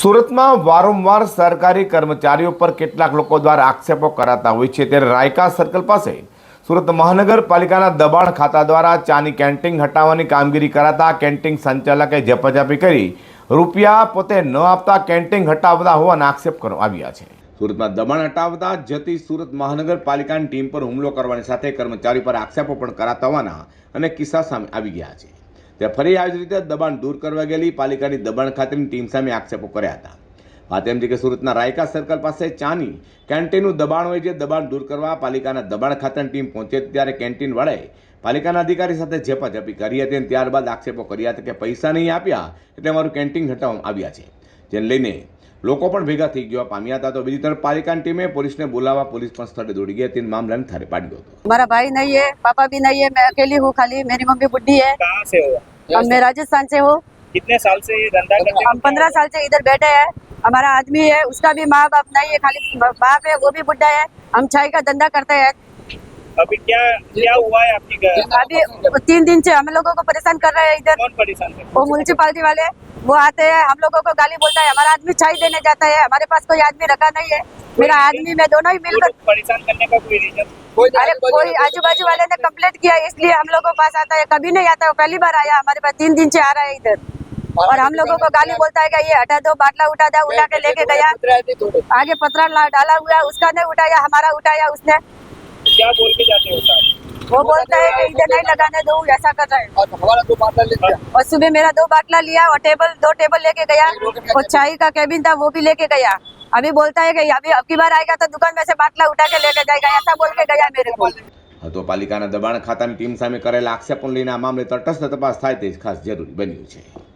સુરતમાં વારંવાર સરકારી કર્મચારીઓ પર કેટલાક લોકો દ્વારા આક્ષેપો કરાતા હોય છે. ત્યારે રાયકા સર્કલ પાસે સુરત મહાનગરપાલિકાના દબાણ ખાતા દ્વારા ચાની કેન્ટીન હટાવવાની કામગીરી કરાતા કેન્ટીન સંચાલકે ઝપાઝપી કરી રૂપિયા પોતે ન આપતા કેન્ટીન હટાવતા હોવાના આક્ષેપ કરવામાં આવ્યા છે. સુરતમાં દબાણ હટાવતા જતી સુરત મહાનગરપાલિકાની ટીમ પર હુમલો કરવાની સાથે કર્મચારી પર આક્ષેપો પણ કરાતા હોવાના અનેક કિસ્સા સામે આવી ગયા છે. તે ફરી આવી જ રીતે દબાણ દૂર કરવા ગયેલી પાલિકાની દબાણ ખાતેની ટીમ સામે આક્ષેપો કર્યા હતા. વાત એમ છે કે સુરતના રાયકા સર્કલ પાસે ચાની કેન્ટીનનું દબાણ હોય છે દબાણ દૂર કરવા પાલિકાના દબાણ ખાતાની ટીમ પહોંચે ત્યારે કેન્ટીન વાળાએ પાલિકાના અધિકારી સાથે ઝપાઝપી કરી હતી અને ત્યારબાદ આક્ષેપો કર્યા હતા કે પૈસા નહીં આપ્યા એટલે અમારું કેન્ટીન હટાવવામાં આવ્યા છે. જેને લઈને લોકો પણ ભેગા થઈ ગયા પામ્યા હતા તો બીજી તરફ પાલિકાની ટીમે પોલીસને બોલાવવા પોલીસ પણ સ્થળે દોડી ગઈ હતી અને મામલાને થારે પાડ્યો હતો हमारा भाई नहीं है पापा भी नहीं है मैं अकेली हूँ खाली मेरी मम्मी बुढ़ी है कहाँ से हो और मैं राजस्थान से हूँ कितने साल से ये धंधा करते हो हम पंद्रह साल से इधर बैठे हैं हमारा आदमी है उसका भी माँ बाप नहीं है खाली बाप है वो भी बुढ़ा है हम चाय का धंधा करते हैं अभी क्या क्या हुआ है आपकी घर? अभी तीन दिन से हम लोगों को परेशान कर रहे हैं इधर। कौन परेशान है? वो म्यूनसिपालिटी वाले वो आते हैं हम लोगों को गाली बोलता है हमारा आदमी चाय देने जाता है हमारे पास कोई आदमी रखा नहीं है मेरा आदमी मैं दोनों ही मिलकर परेशान करने का कोई रीजन अरे कोई आजू बाजू वाले ने कम्प्लेट किया इसलिए हम लोगों के पास आता है कभी नहीं आता है वो पहली बार आया हमारे पास तीन दिन से आ रहा है इधर। और हम लोगों को गाली बोलता है कि ये हटा दो बाटला उठा दो उठा के लेके गया। आगे पत्थर डाला हुआ उसका नहीं उठाया हमारा उठाया उसने। क्या बोल के जाते हो साहब वो बोलता है कि इधर नहीं लगाने दो ऐसा कर रहा है और हमारा दो बाटला ले लिया और सुबह मेरा दो बाटला लिया और टेबल दो टेबल लेके गया और चाय का केबिन था वो भी लेके गया अभी बोलता है कि अभी अब की बार आएगा तो दुकान में से बाटला उठा के लेके जाएगा ऐसा बोल के गया मेरे को તો પાલિકાના દબાણ ખાતાની ટીમ સામે કરેલા આક્ષેપો લઈને આ મામલે તટસ્થ તપાસ થાય તે ખાસ જરૂરી બન્યું છે